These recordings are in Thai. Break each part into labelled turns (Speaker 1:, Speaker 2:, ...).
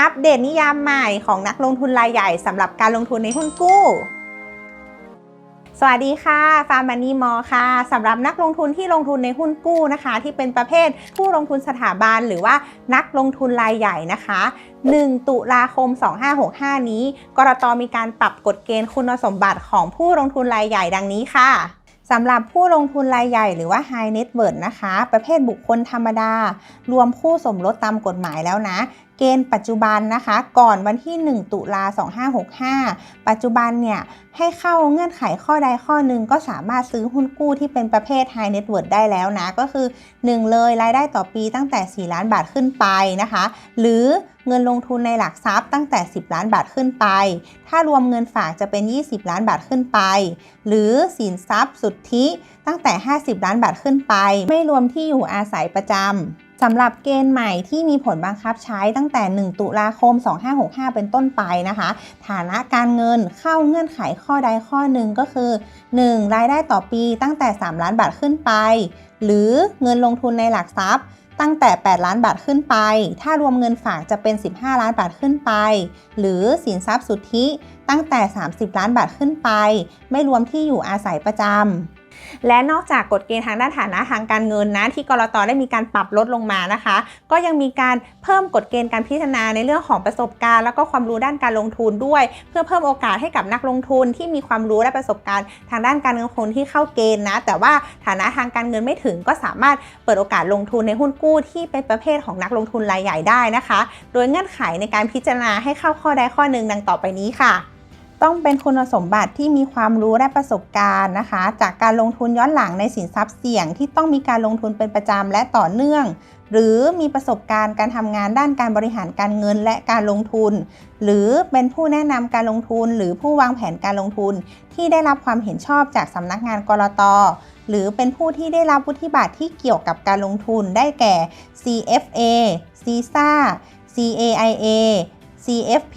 Speaker 1: อัปเดตนิยามใหม่ของนักลงทุนรายใหญ่สำหรับการลงทุนในหุ้นกู้ สวัสดีค่ะฟาร์มานีมอค่ะสำหรับนักลงทุนที่ลงทุนในหุ้นกู้นะคะ ที่เป็นประเภทผู้ลงทุนสถาบันหรือว่านักลงทุนรายใหญ่นะคะ 1 ตุลาคม 2565 นี้ กรตมีการปรับกฎเกณฑ์คุณสมบัติของผู้ลงทุนรายใหญ่ดังนี้ค่ะสำหรับผู้ลงทุนรายใหญ่หรือว่า High Net Worth นะคะ ประเภทบุคคลธรรมดา รวมคู่สมรสตามกฎหมายแล้วนะ เกณฑ์ปัจจุบันนะคะ ก่อนวันที่ 1 ตุลา 2565 ปัจจุบันเนี่ยให้เข้าเงื่อนไขข้อใดข้อหนึ่งก็สามารถซื้อหุ้นกู้ที่เป็นประเภท High Net Worth ได้แล้วนะ ก็คือ 1 เลยรายได้ต่อปีตั้งแต่ 4 ล้านบาทขึ้นไปนะคะ หรือเงินลงทุนในหลักทรัพย์ตั้งแต่ 10 ล้านบาทขึ้นไป ถ้ารวมเงินฝากจะเป็น 20 ล้านบาทขึ้นไป หรือสินทรัพย์สุทธิตั้งแต่ 50 ล้านบาทขึ้นไป ไม่รวมที่อยู่อาศัยประจำ สำหรับเกณฑ์ใหม่ที่มีผลบังคับใช้ตั้งแต่ 1 ตุลาคม 2565 เป็นต้นไปนะคะ ฐานะการเงินเข้าเงื่อนไขข้อใดข้อหนึ่งก็คือ 1. รายได้ต่อปีตั้งแต่ 3 ล้านบาทขึ้นไป หรือเงินลงทุนในหลักทรัพย์ตั้งแต่ 8 ล้านบาทขึ้นไป ถ้ารวมเงินฝากจะเป็น 15 ล้านบาทขึ้นไป หรือสินทรัพย์สุทธิตั้งแต่ 30 ล้านบาทขึ้นไป ไม่รวมที่อยู่อาศัยประจำ และนอกจากกฎเกณฑ์ทางด้านฐานะทางการเงินนะที่กรตได้มีการปรับลดลงมานะคะ ก็ยังมีการเพิ่มกฎเกณฑ์การพิจารณาในเรื่องของประสบการณ์ แล้วก็ความรู้ด้านการลงทุนด้วย เพื่อเพิ่มโอกาสให้กับนักลงทุนที่มีความรู้และประสบการณ์ ทางด้านการลงทุนที่เข้าเกณฑ์นะ แต่ว่าฐานะทางการเงินไม่ถึงก็สามารถเปิดโอกาสลงทุนในหุ้นกู้ที่เป็นประเภทของนักลงทุนรายใหญ่ได้นะคะ โดยเงื่อนไขในการพิจารณาให้เข้าข้อใดข้อหนึ่งดังต่อไปนี้ค่ะ ต้องเป็นคุณสมบัติที่มีความรู้และประสบการณ์นะคะ จากการลงทุนย้อนหลังในสินทรัพย์เสี่ยง ที่ต้องมีการลงทุนเป็นประจำและต่อเนื่อง หรือมีประสบการณ์การทำงานด้านการบริหารการเงินและการลงทุน หรือเป็นผู้แนะนำการลงทุน หรือผู้วางแผนการลงทุน ที่ได้รับความเห็นชอบจากสำนักงานกรตหรือเป็นผู้ที่ได้รับวุฒิบัตรที่เกี่ยวกับการลงทุนได้แก่ CFA CISA CAIA CFP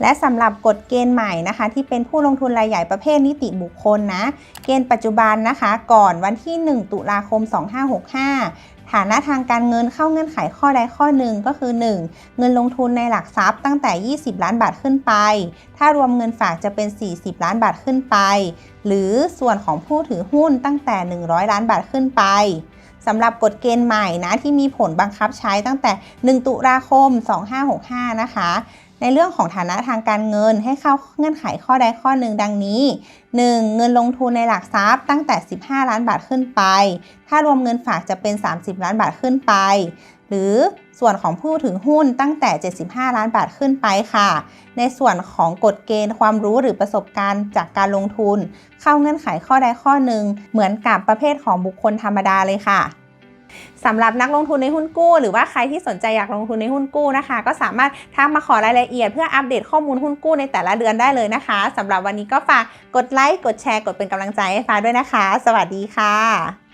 Speaker 1: และสำหรับกฎเกณฑ์ใหม่นะคะ ที่เป็นผู้ลงทุนรายใหญ่ประเภทนิติบุคคลนะ เกณฑ์ปัจจุบันนะคะ ก่อนวันที่ 1 ตุลาคม 2565 ฐานะทางการเงินเข้าเงื่อนไขข้อใดข้อหนึ่งก็คือ 1. เงินลงทุนในหลักทรัพย์ตั้งแต่ 20 ล้านบาทขึ้นไป ถ้ารวมเงินฝากจะเป็น 40 ล้านบาทขึ้นไป หรือส่วนของผู้ถือหุ้นตั้งแต่ 100 ล้านบาทขึ้นไปสำหรับกฎเกณฑ์ใหม่นะที่มีผลบังคับใช้ตั้งแต่ 1 ตุลาคม 2565 นะคะ ในเรื่องของฐานะทางการเงินให้เข้าเงื่อนไขข้อใดข้อหนึ่งดังนี้ 1. เงินลงทุนในหลักทรัพย์ตั้งแต่ 15 ล้านบาทขึ้นไป ถ้ารวมเงินฝากจะเป็น 30 ล้านบาทขึ้นไป หรือส่วนของผู้ถือหุ้นตั้งแต่ 75 ล้านบาทขึ้นไปค่ะ ในส่วนของกฎเกณฑ์ความรู้หรือประสบการณ์จากการลงทุน เข้าเงื่อนไขข้อใดข้อหนึ่งเหมือนกับประเภทของบุคคลธรรมดาเลยค่ะ สำหรับนักลงทุนในหุ้นกู้ หรือว่าใครที่สนใจอยากลงทุนในหุ้นกู้นะคะ ก็สามารถทักมาขอรายละเอียดเพื่ออัปเดตข้อมูลหุ้นกู้ในแต่ละเดือนได้เลยนะคะสำหรับวันนี้ก็ฝากกดไลค์กดแชร์กดเป็นกำลังใจให้ฟ้าด้วยนะคะ สวัสดีค่ะ